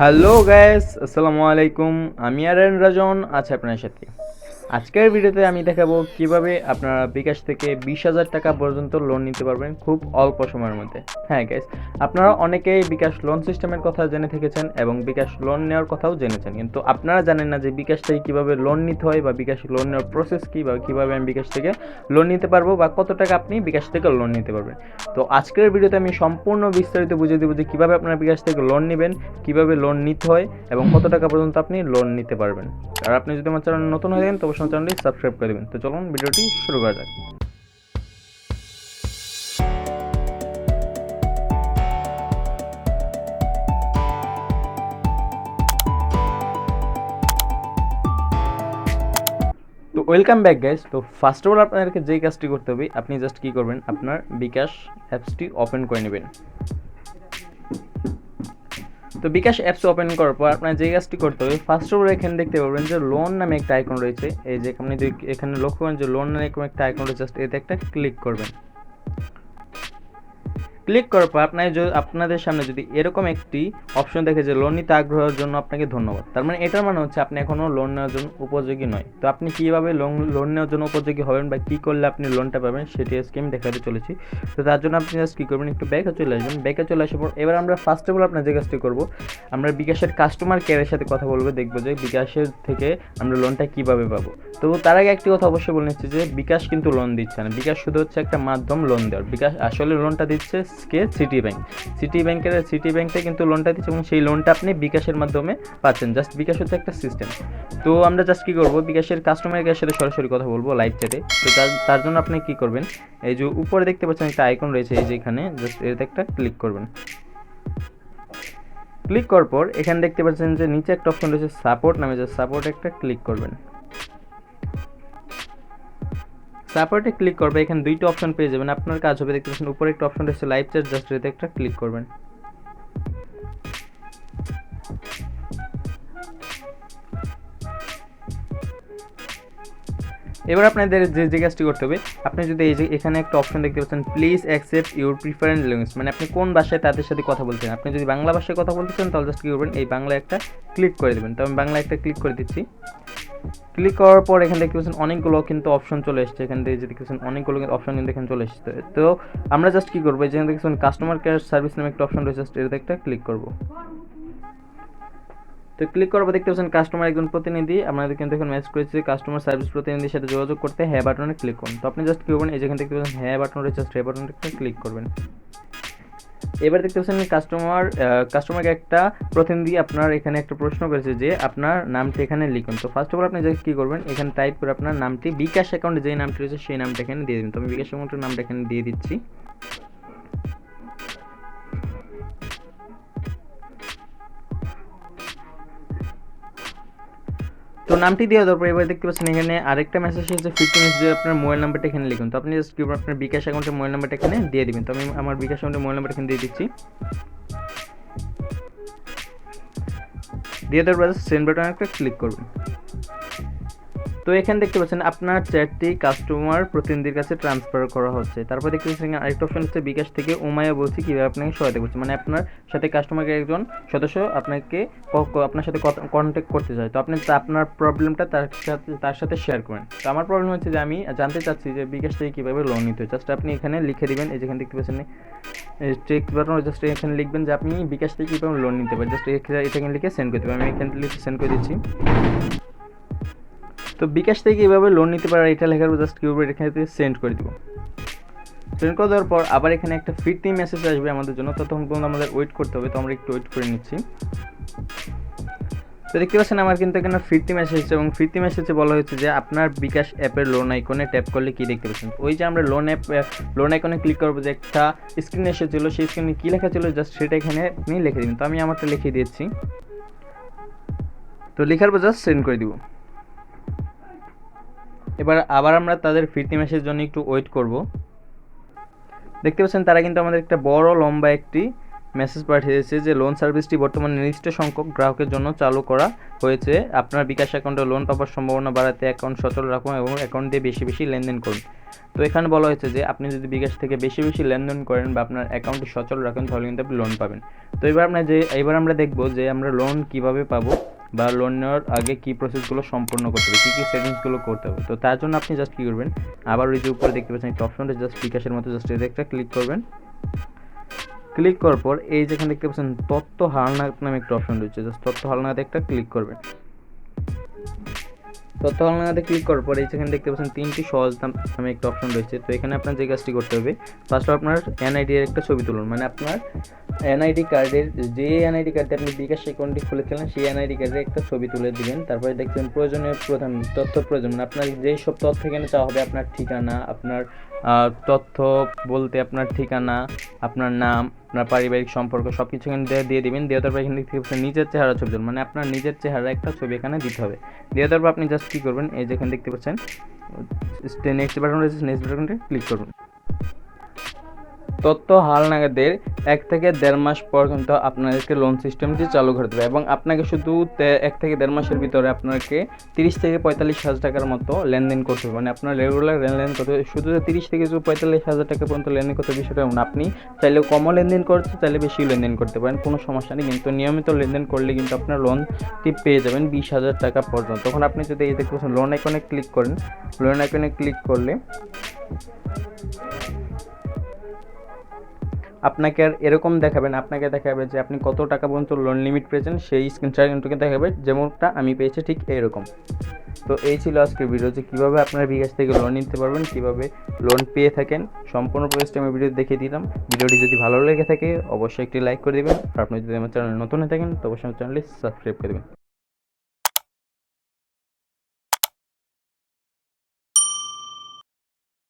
Hello gas আসসালামু আলাইকুম। আমি আর রাজন আছে আপনার সাথে। আজকের ভিডিওতে আমি দেখাবো কীভাবে আপনারা বিকাশ থেকে বিশ হাজার টাকা পর্যন্ত লোন নিতে পারবেন খুব অল্প সময়ের মধ্যে। হ্যাঁ গ্যাস আপনারা অনেকেই বিকাশ লোন সিস্টেমের কথা জেনে থেকেছেন এবং বিকাশ লোন নেওয়ার কথাও জেনেছেন। কিন্তু আপনারা জানেন না যে বিকাশ থেকে কীভাবে লোন নিতে হয় বা বিকাশ লোন নেওয়ার প্রসেস কী বা কীভাবে আমি বিকাশ থেকে লোন নিতে পারব বা কত টাকা আপনি বিকাশ থেকে লোন নিতে পারবেন। তো আজকের ভিডিওতে আমি সম্পূর্ণ বিস্তারিত বুঝিয়ে দেবো যে কীভাবে আপনারা বিকাশ থেকে লোন নেবেন, কীভাবে লোন নিতে হয় এবং কত টাকা পর্যন্ত আপনি লোন নিতে পারবেন। আর আপনি যদি আমার চ্যানেল নতুন হয়ে থাকেন, তো অবশ্যই চ্যানেলটি সাবস্ক্রাইব করে দেবেন। তো চলুন, ভিডিওটি শুরু করা যাক। তো ওয়েলকাম ব্যাক গাইস তো ফার্স্ট অফ অল আপনাদেরকে যেই কাজটি করতে হবে, আপনি জাস্ট কী করবেন? আপনার বিকাশ অ্যাপসটি ওপেন করে নেবেন। তো বিকাশ অ্যাপস ওপেন করার পর আপনার যে কাজটি করতে হবে ফার্স্ট অফ অল এখানে দেখতে পাবেন যে লোন নামে একটা আইকন রয়েছে। এই যে আপনি এখানে লক্ষ্য করেন যে লোন নামে একটা আইকন রয়েছে জাস্ট এতে একটা ক্লিক করবেন। ক্লিক করার পর আপনার যদি আপনাদের সামনে যদি এরকম একটি অপশন দেখে যে লোন নিতে আগ্রহের জন্য আপনাকে ধন্যবাদ। তার মানে এটার মানে হচ্ছে আপনি এখনও লোন নেওয়ার জন্য উপযোগী নয়। তো আপনি কীভাবে লোন লোন নেওয়ার জন্য উপযোগী হবেন বা কী করলে আপনি লোনটা পাবেন সেটি আজকে আমি দেখাতে চলেছি। তো তার জন্য আপনি জাস্ট কী করবেন, একটু ব্যাকে চলে আসবেন। ব্যাকে চলে আসার পর এবার আমরা ফার্স্ট অফ অল আপনার যে কাজটি করব, আমরা বিকাশের কাস্টমার কেয়ারের সাথে কথা বলব, দেখব যে বিকাশের থেকে আমরা লোনটা কীভাবে পাবো। তো তার আগে একটি কথা অবশ্যই বলে নিচ্ছি যে বিকাশ কিন্তু লোন দিচ্ছে না। বিকাশ শুধু হচ্ছে একটা মাধ্যম লোন দেওয়ার। বিকাশ আসলে লোনটা দিচ্ছে কে সিটি ব্যাংক সিটি ব্যাংকের সিটি ব্যাংকে কিন্তু লোনটা দিচ্ছে এবং সেই লোনটা আপনি বিকাশের মাধ্যমে পাচ্ছেন। জাস্ট বিকাশ হচ্ছে একটা সিস্টেম তো আমরা জাস্ট কী করব? বিকাশের কাস্টমার কেয়ারের সাথে সরাসরি কথা বলব লাইভ চ্যাটে তো তার তার জন্য আপনি কী করবেন? এই যে উপরে দেখতে পাচ্ছেন একটা আইকন রয়েছে, এই যে এখানে জাস্ট এতে একটা ক্লিক করবেন। ক্লিক করার পর এখানে দেখতে পাচ্ছেন যে নিচে একটা অপশন রয়েছে সাপোর্ট নামে, যে সাপোর্ট একটা ক্লিক করবেন। সাপোর্টে ক্লিক করবে, এখানে দুইটা অপশন পেয়ে যাবেন। আপনার কাজ হবে, দেখতে পাচ্ছেন, উপরে একটা অপশন রয়েছে লাইভ চ্যাট জাস্ট এতে একটা ক্লিক করবেন। এবার আপনাদের যে যে কাজটি করতে হবে, আপনি যদি এই যে এখানে একটা অপশন দেখতে পাচ্ছেন please accept your preference language মানে আপনি কোন ভাষায় তাদের সাথে কথা বলছেন আপনি যদি বাংলা ভাষায় কথা বলতে চান, তাহলে জাস্ট কী করবেন, এই বাংলা একটা ক্লিক করে দেবেন। তো আমি বাংলা একটা ক্লিক করে দিচ্ছি। ক্লিক করার পর এখান থেকে পাচ্ছেন অনেকগুলো কিন্তু অপশন চলে এসছে। এখান থেকে যে দেখতেছেন অনেকগুলো অপশন কিন্তু এখানে চলে এসছে। তো আমরা জাস্ট কী করব? যেখানে দেখছেন কাস্টমার কেয়ার সার্ভিস নামে একটা অপশন রয়েছে জাস্ট এটাতে একটা ক্লিক করব। তো ক্লিক করার পর দেখতে পাচ্ছেন কাস্টমার একজন প্রতিনিধি আপনাদের কিন্তু এখন ম্যাচ করেছে কাস্টমার সার্ভিস প্রতিনিধির সাথে যোগাযোগ করতে হ্যাঁ বাটনে ক্লিক করুন। তো আপনি জাস্ট কী করবেন? এই যেখানে পাচ্ছেন হ্যাঁ বাটন জাস্ট হ্যাঁ বাটনটা ক্লিক করবেন। এবার দেখতে পাচ্ছেন কাস্টমার কাস্টমারকে একটা প্রতিনিধি আপনার এখানে একটা প্রশ্ন করেছে যে আপনার নামটি এখানে লিখুন। তো ফার্স্ট অফ অল আপনি কী করবেন? এখানে টাইপ করে আপনার নামটি বিকাশ অ্যাকাউন্টে যে নামটি রয়েছে সেই নামটা এখানে দিয়ে দিন। তো আমি বিকাশ অ্যাকাউন্টের নামটা এখানে দিয়ে দিচ্ছি। নামটি দিয়ে দেওয়ার পর এবার দেখতে পাচ্ছেন, এখানে আরেকটা মেসেজ এসেছে ফিফটি মেসেজে আপনার মোবাইল নাম্বারটা এখানে লিখুন। তো আপনি জাস্ট আপনার বিকাশ অ্যাকাউন্টের মোবাইল নাম্বারটা এখানে দিয়ে দেবেন। তো আমি আমার বিকাশ অ্যাকাউন্টের মোবাইল নাম্বার এখানে দিয়ে দিচ্ছি। দিয়ে দেওয়ার পর সেন্ড বাটন একটা ক্লিক করবেন। তো এখানে দেখতে পাচ্ছেন আপনার চ্যাটটি কাস্টমার প্রতিনিধির কাছে ট্রান্সফার করা হচ্ছে। তারপর দেখতে পাচ্ছেন আরেকটা অপশন হচ্ছে বিকাশ থেকে উমায়া বলছি কীভাবে আপনাকে সহায়তা করছে। মানে আপনার সাথে কাস্টমারকে একজন সদস্য আপনাকে আপনার সাথে কন্ট্যাক্ট করতে চায়। তো আপনি আপনার প্রবলেমটা তার সাথে তার সাথে শেয়ার করেন। তো আমার প্রবলেম হচ্ছে যে আমি জানতে চাচ্ছি যে বিকাশ থেকে কীভাবে লোন নিতে হয়। জাস্ট আপনি এখানে লিখে দিবেন, এই যেখানে দেখতে পাচ্ছেন চেক বাটন জাস্ট এখানে লিখবেন যে আপনি বিকাশ থেকে কীভাবে লোন নিতে পারেন। জাস্ট এখানে লিখে সেন্ড করতে পারেন আমি এখানে লিখে সেন্ড করে দিচ্ছি। তো বিকাশ থেকে কীভাবে লোন নিতে পারে এটা লেখার পর জাস্ট কিউবে এখানে সেন্ড করে দিব। সেন্ড করে দেওয়ার পর আবার এখানে একটা ফিরতি মেসেজ আসবে আমাদের জন্য। ততক্ষণ পর্যন্ত আমাদের ওয়েট করতে হবে। তো আমরা একটু ওয়েট করে নিচ্ছি। তো দেখতে পাচ্ছেন আমার কিন্তু এখানে ফিরতি মেসেজ এবং ফিরতি মেসেজে বলা হয়েছে যে আপনার বিকাশ অ্যাপের লোন আইকনে ট্যাপ করলে কী দেখতে পাচ্ছেন? ওই যে আমরা লোন অ্যাপ লোন আইকনে ক্লিক করব যে একটা স্ক্রিন এসেছিল, সেই স্ক্রিনে কী লেখা ছিল জাস্ট সেটা এখানে আপনি লিখে দিবেন তো আমি আমারটা লিখে দিয়েছি। তো লেখার পর জাস্ট সেন্ড করে দিব। এবার আবার আমরা তাদের ফিরতি মেসের জন্য একটু ওয়েট করব। দেখতে পাচ্ছেন তারা কিন্তু আমাদের একটা বড়, লম্বা একটি মেসেজ পাঠিয়েছে যে লোন সার্ভিসটি বর্তমানে নির্দিষ্ট সংখ্যক গ্রাহকের জন্য চালু করা হয়েছে। আপনার বিকাশ অ্যাকাউন্টে লোন পাওয়ার সম্ভাবনা বাড়াতে অ্যাকাউন্ট সচল রাখুন এবং অ্যাকাউন্ট দিয়ে বেশি বেশি লেনদেন করুন। তো এখানে বলা হয়েছে যে আপনি যদি বিকাশ থেকে বেশি বেশি লেনদেন করেন বা আপনার অ্যাকাউন্টটি সচল রাখেন তাহলে কিন্তু আপনি লোন পাবেন। তো এবার আমরা যে, এবার আমরা দেখব যে আমরা লোন কীভাবে পাবো। বা লোন নেওয়ার আগে কী প্রসেসগুলো সম্পূর্ণ করতে হবে, কী কী সেটিংসগুলো করতে হবে? তো তার জন্য আপনি জাস্ট কী করবেন, আবার ওই যে উপরে দেখতে পাচ্ছেন একটা অপশনটা জাস্ট বিকাশের মতো জাস্ট এটা একটা ক্লিক করবেন। ক্লিক করার পর এই যেখানে দেখতে পাচ্ছেন তত্ত্ব হালনাত নামে একটা অপশন রয়েছে জাস্ট তত্ত্ব হালনাতে একটা ক্লিক করবেন। তথ্য হালনাতে ক্লিক করার পর এই যেখানে দেখতে পাচ্ছেন তিনটি সহজ দাম নামে একটা অপশন রয়েছে। তো এখানে আপনার যে কাজটি করতে হবে ফার্স্ট আপনার এনআইডি এর একটা ছবি তুলুন মানে আপনার এনআইডি কার্ডের যে এনআইডি কার্ডে আপনি বিকাশ অ্যাকাউন্টটি খুলেছিলেন সেই এনআইডি কার্ডের একটা ছবি তুলে দিবেন। তারপরে দেখবেন প্রয়োজনীয় প্রধান তথ্য প্রয়োজন। আপনার যেই সব তথ্য এখানে চাওয়া হবে, আপনার ঠিকানা, আপনার তথ্য বলতে আপনার ঠিকানা, আপনার নাম, আপনার পারিবারিক সম্পর্ক সব কিছু এখানে দিয়ে- দিবেন। দিয়ে তারপর এখানে দেখতে নিজের চেহারা ছবি মানে আপনার নিজের চেহারা একটা ছবি এখানে দিতে হবে। দিয়ে তারপর আপনি জাস্ট কী করবেন, এই যেখানে দেখতে পাচ্ছেন নেক্সট বাটন রয়েছে নেক্সট বাটনটা ক্লিক করুন তথ্য হালনাগাদের এক থেকে দেড় মাস পর্যন্ত আপনাদেরকে লোন সিস্টেমটি চালু করে দেবে এবং আপনাকে শুধু এক থেকে দেড় মাসের ভিতরে আপনাকে তিরিশ থেকে পঁয়তাল্লিশ হাজার টাকার মতো লেনদেন করতে হবে। মানে আপনার রেগুলার লেনদেন করতে হবে। শুধু তিরিশ থেকে পঁয়তাল্লিশ হাজার টাকা পর্যন্ত লেনদেন করতে হবে এমন না। আপনি চাইলে কমও লেনদেন করতে চাইলে বেশি লেনদেন করতে পারেন। কোনো সমস্যা নেই। কিন্তু নিয়মিত লেনদেন করলে কিন্তু আপনার লোনটি পেয়ে যাবেন বিশ হাজার টাকা পর্যন্ত। তখন আপনি যদি এই দেখতে লোন আইকনে ক্লিক করেন। লোন আইকনে ক্লিক করলে আপনাকে আর এরকম দেখাবেন আপনাকে দেখাবে যে আপনি কত টাকা পর্যন্ত লোন লিমিট পেয়েছেন, সেই স্ক্রিনশট কিন্তু দেখাবে, যেমনটা আমি পেয়েছি ঠিক এরকম। তো এই ছিল আজকের ভিডিও যে কীভাবে আপনারা বিকাশ থেকে লোন নিতে পারবেন, কীভাবে লোন পেয়ে থাকেন, সম্পূর্ণ প্রসেসটা আমি ভিডিও দেখিয়ে দিলাম। ভিডিওটি যদি ভালো লেগে থাকে, অবশ্যই একটি লাইক করে দেবেন। আর আপনি যদি আমার চ্যানেল নতুন হয়ে থাকেন, তো অবশ্যই আমার চ্যানেলটি সাবস্ক্রাইব করে দেবেন।